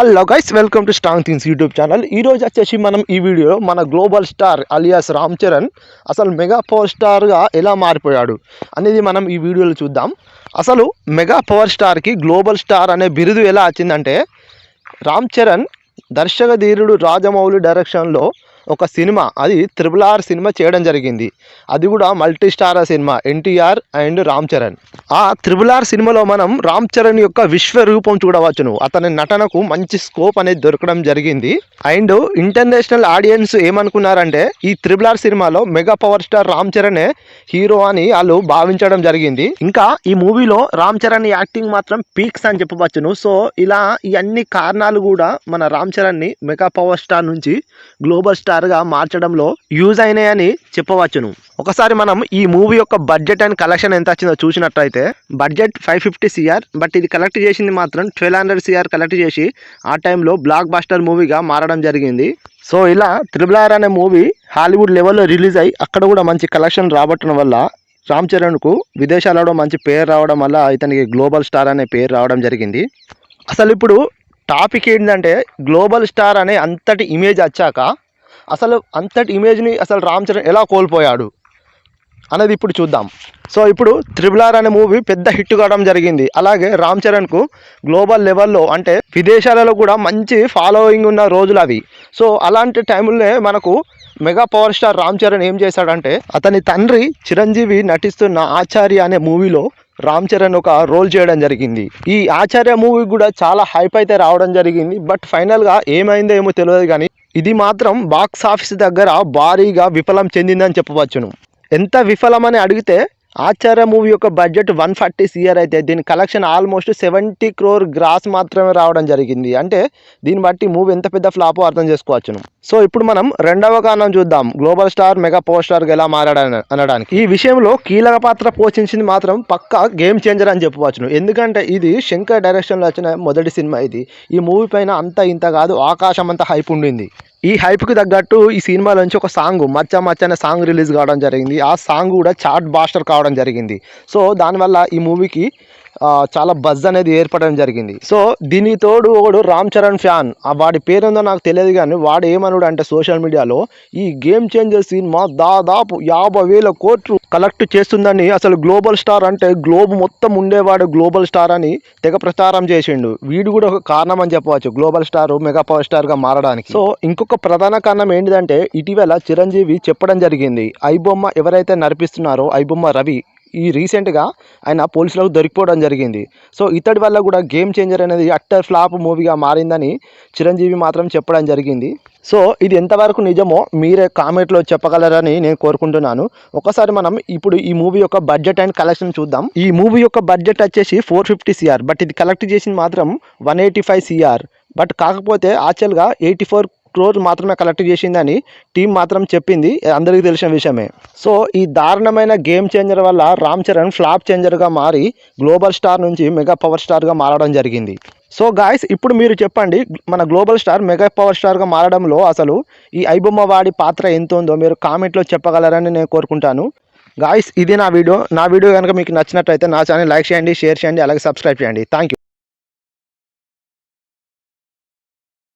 Hello guys welcome to strong things YouTube channel ఈ రోజు వచ్చేసి మనం ఈ వీడియో మన global star alias Ram Charan అసలు మెగా పవర్ స్టార్గా ఎలా మారిపోయాడు అనేది మనం ఈ వీడియోలో చూద్దాం. అసలు మెగా పవర్ స్టార్కి గ్లోబల్ స్టార్ అనే బిరుదు ఎలా వచ్చిందంటే రామ్ చరణ్ దర్శక ధీరుడు రాజమౌళి డైరెక్షన్లో ఒక సినిమా అది త్రిబుల్ ఆర్ సినిమా చేయడం జరిగింది. అది కూడా మల్టీ స్టార్ సినిమా ఎన్టీఆర్ అండ్ రామ్ చరణ్. ఆ త్రిబుల్ ఆర్ సినిమాలో మనం రామ్ చరణ్ యొక్క విశ్వ రూపం చూడవచ్చును. అతని నటనకు మంచి స్కోప్ అనేది దొరకడం జరిగింది. అండ్ ఇంటర్నేషనల్ ఆడియన్స్ ఏమనుకున్నారంటే ఈ త్రిబుల్ ఆర్ సినిమాలో మెగా పవర్ స్టార్ రామ్ చరణే హీరో అని వాళ్ళు భావించడం జరిగింది. ఇంకా ఈ మూవీలో రామ్ చరణ్ యాక్టింగ్ మాత్రం పీక్స్ అని చెప్పవచ్చును. సో ఇలా ఈ అన్ని కారణాలు కూడా మన రామ్ చరణ్ని మెగా పవర్ స్టార్ నుంచి గ్లోబల్ స్టార్ స్టార్గా మార్చడంలో యూజ్ అయినాయని చెప్పవచ్చును. ఒకసారి మనం ఈ మూవీ యొక్క బడ్జెట్ అండ్ కలెక్షన్ ఎంత వచ్చిందో చూసినట్టయితే budget five fifty CR but ఇది కలెక్ట్ చేసింది మాత్రం ట్వెల్వ్ హండ్రెడ్ సిఆర్ కలెక్ట్ చేసి ఆ టైంలో బ్లాక్ బాస్టర్ మూవీగా మారడం జరిగింది. సో ఇలా త్రిబుల్ ఆర్ అనే మూవీ హాలీవుడ్ లెవెల్లో రిలీజ్ అయ్యి అక్కడ కూడా మంచి కలెక్షన్ రాబట్టడం వల్ల రామ్ చరణ్కు విదేశాలలో మంచి పేరు రావడం వల్ల ఇతనికి గ్లోబల్ స్టార్ అనే పేరు రావడం జరిగింది. అసలు ఇప్పుడు టాపిక్ ఏంటంటే గ్లోబల్ స్టార్ అనే అంతటి ఇమేజ్ వచ్చాక అసలు అంతటి ఇమేజ్ని అసలు రామ్ చరణ్ ఎలా కోల్పోయాడు అనేది ఇప్పుడు చూద్దాం. సో ఇప్పుడు త్రిబుల్ ఆర్ అనే మూవీ పెద్ద హిట్ కావడం జరిగింది. అలాగే రామ్ చరణ్కు గ్లోబల్ లెవెల్లో అంటే విదేశాలలో కూడా మంచి ఫాలోయింగ్ ఉన్న రోజులు అవి. సో అలాంటి టైంలోనే మనకు mega power star Ram Charan ఏం చేశాడంటే అతని తండ్రి చిరంజీవి నటిస్తున్న ఆచార్య అనే మూవీలో రామ్ చరణ్ ఒక రోల్ చేయడం జరిగింది. ఈ ఆచార్య మూవీ కూడా చాలా హైప్ అయితే రావడం జరిగింది బట్ ఫైనల్గా ఏమైందో ఏమో తెలియదు కానీ ఇది మాత్రం బాక్స్ ఆఫీస్ దగ్గర భారీగా విఫలం చెందిందని చెప్పవచ్చును. ఎంత విఫలమని అడిగితే ఆచార్య మూవీ యొక్క బడ్జెట్ వన్ ఫార్టీ సిఆర్ అయితే దీని collection almost seventy crore gross మాత్రమే రావడం జరిగింది. అంటే దీన్ని బట్టి మూవీ ఎంత పెద్ద ఫ్లాపో అర్థం చేసుకోవచ్చును. సో ఇప్పుడు మనం రెండవ కారణం చూద్దాం. గ్లోబల్ స్టార్ మెగా పవర్ స్టార్గా ఎలా మారాడని అనడానికి. ఈ విషయంలో కీలక పాత్ర పోషించింది మాత్రం పక్కా గేమ్ చేంజర్ అని చెప్పవచ్చును. ఎందుకంటే ఇది శంకర్ డైరెక్షన్లో వచ్చిన మొదటి సినిమా ఇది. ఈ మూవీ పైన అంత ఇంత కాదు ఆకాశం అంత హైప్ ఉండింది. ఈ హైప్కి తగ్గట్టు ఈ సినిమా నుంచి ఒక సాంగ్ మచ్చ మచ్చ అనే సాంగ్ రిలీజ్ కావడం జరిగింది. ఆ సాంగ్ కూడా చార్ట్ బాస్టర్ కావడం జరిగింది. సో దానివల్ల ఈ మూవీకి చాలా బజ్ అనేది ఏర్పడడం జరిగింది. సో దీని తోడు ఒకడు రామ్ చరణ్ ఫ్యాన్. ఆ వాడి పేరుందో నాకు తెలియదు కానీ వాడు ఏమనుడు అంటే సోషల్ మీడియాలో ఈ గేమ్ చేంజర్ సినిమా దాదాపు యాభై వేల కోట్లు కలెక్ట్ చేస్తుందని అసలు గ్లోబల్ స్టార్ అంటే గ్లోబ్ మొత్తం ఉండేవాడు గ్లోబల్ స్టార్ అని తెగ ప్రచారం చేసిండు. వీడు కూడా ఒక కారణం అని చెప్పవచ్చు. గ్లోబల్ స్టార్ మెగా పవర్ స్టార్గా మారడానికి. సో ఇంకొక ప్రధాన కారణం ఏంటిదంటే ఇటీవల చిరంజీవి చెప్పడం జరిగింది. ఐబొమ్మ ఎవరైతే నడిపిస్తున్నారో ఐబొమ్మ రవి ఈ రీసెంట్గా ఆయన పోలీసులకు దొరికిపోవడం జరిగింది. సో ఇతడి వల్ల కూడా గేమ్ చేంజర్ అనేది అట్టర్ ఫ్లాప్ మూవీగా మారిందని చిరంజీవి మాత్రం చెప్పడం జరిగింది. సో ఇది ఎంతవరకు నిజమో మీరే కామెంట్లో చెప్పగలరని నేను కోరుకుంటున్నాను. ఒకసారి మనం ఇప్పుడు ఈ మూవీ యొక్క బడ్జెట్ అండ్ కలెక్షన్ చూద్దాం. ఈ మూవీ యొక్క బడ్జెట్ వచ్చేసి ఫోర్ ఫిఫ్టీ సిఆర్ బట్ ఇది కలెక్ట్ చేసింది మాత్రం one eighty five CR. But కాకపోతే యాక్చువల్గా ఎయిటీ ఫోర్ క్రోర్ మాత్రమే కలెక్ట్ చేసిందని టీం మాత్రం చెప్పింది అందరికీ తెలిసిన విషయమే. సో ఈ దారుణమైన గేమ్ చేంజర్ వల్ల రామ్ చరణ్ ఫ్లాప్ చేంజర్గా మారి గ్లోబల్ స్టార్ నుంచి మెగా పవర్ స్టార్గా మారడం జరిగింది. సో గాయస్ ఇప్పుడు మీరు చెప్పండి మన గ్లోబల్ స్టార్ మెగా పవర్ స్టార్గా మారడంలో అసలు ఈ ఐబొమ్మ వాడి పాత్ర ఎంత ఉందో మీరు కామెంట్లో చెప్పగలరని నేను కోరుకుంటాను. గాయస్ ఇది నా వీడియో. నా వీడియో కనుక మీకు నచ్చినట్టయితే నా ఛానల్ లైక్ చేయండి షేర్ చేయండి అలాగే సబ్స్క్రైబ్ చేయండి. Thank you